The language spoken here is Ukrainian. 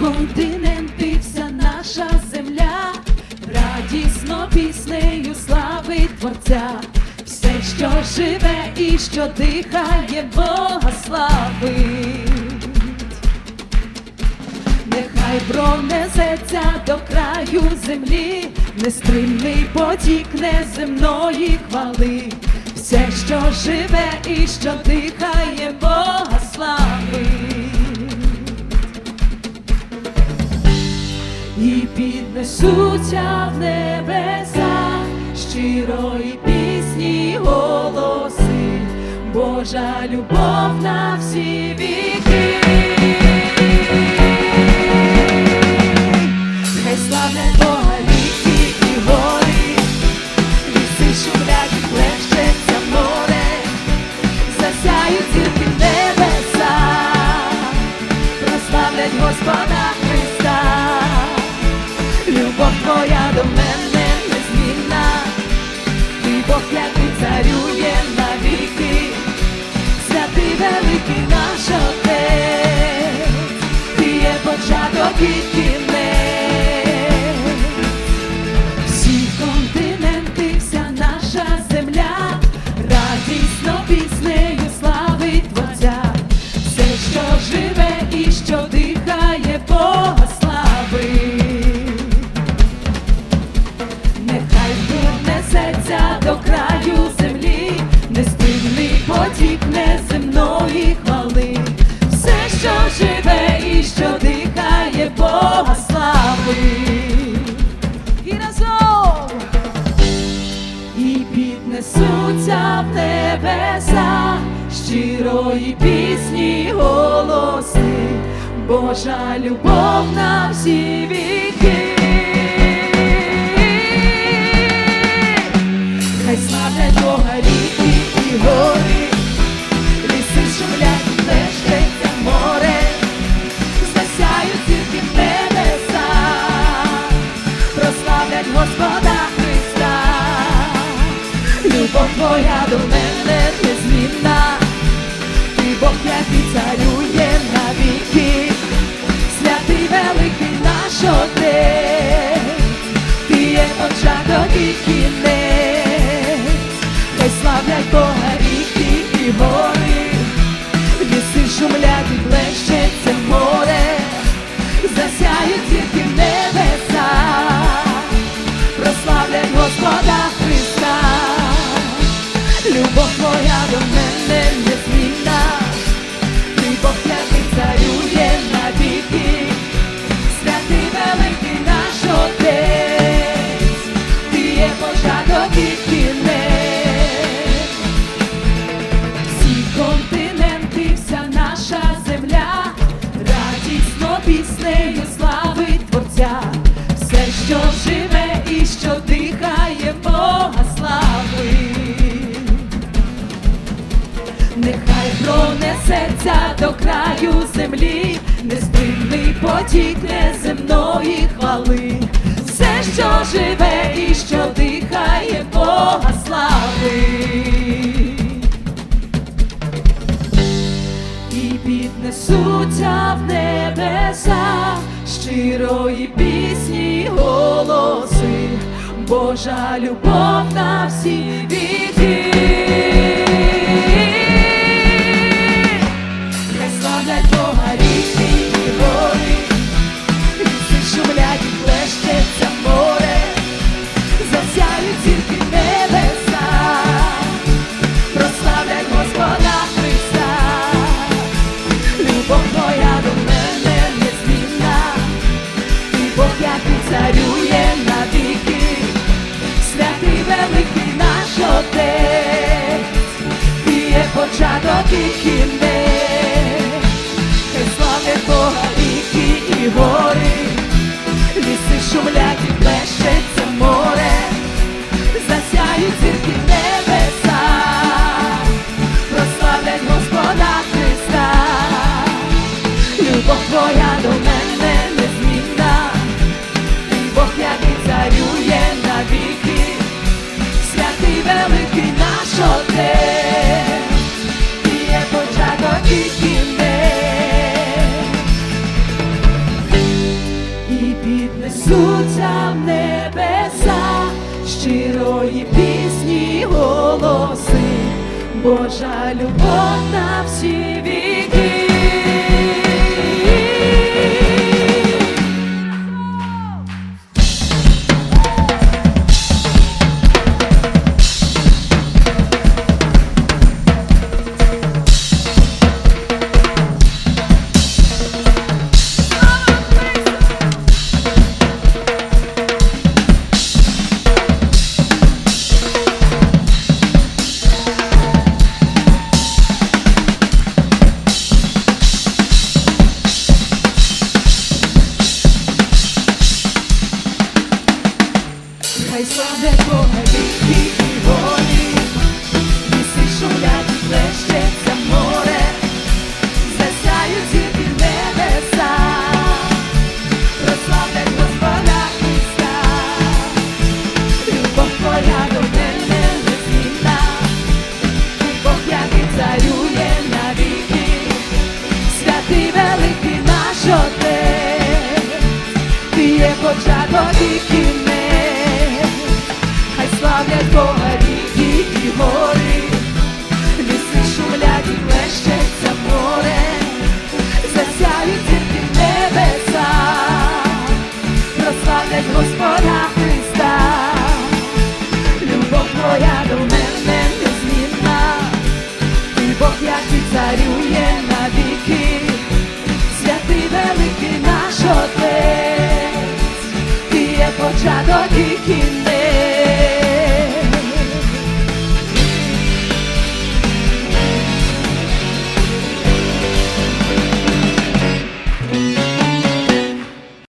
континенти, вся наша земля, радісно піснею слави Творця, все, що живе і що дихає, Бога славить. Нехай пронесеться до краю землі, нестримний потік неземної хвали, все, що живе і що дихає, Бога славить. І піднесуться в небеса щирої пісні голоси, Божа любов на всі віки. Ти принесеться до краю землі, нестримний потік неземної хвали, все, що живе і що дихає, Бога славить. І разом. І піднесуться в небеса щирої пісні голоси, Божа любов на всі твоя до мене незмінна, ти Бог, який царює навіки, святий великий наш Отець, ти є початок і кінець, хай славлять Бога ріки і гори, ліси шумлять і плещеться Нехай пронесеться до краю землі, нестримний потік неземної хвали, все, що живе і що дихає, Бога славить. І піднесуться в небеса щирої пісні голоси, Божа любов на всі віки. Царює навіки, святий великий наш Отець, і є початок і кінець, Божа любов на всі Бога ріки і гори, ліси шумлять і плещеться море, засяють зірки небеса, прославлять Господа Христа, любов твоя до мене незмінна, ти Бог, який царює навіки, святий великий наш Отець, ти є початок і кінець,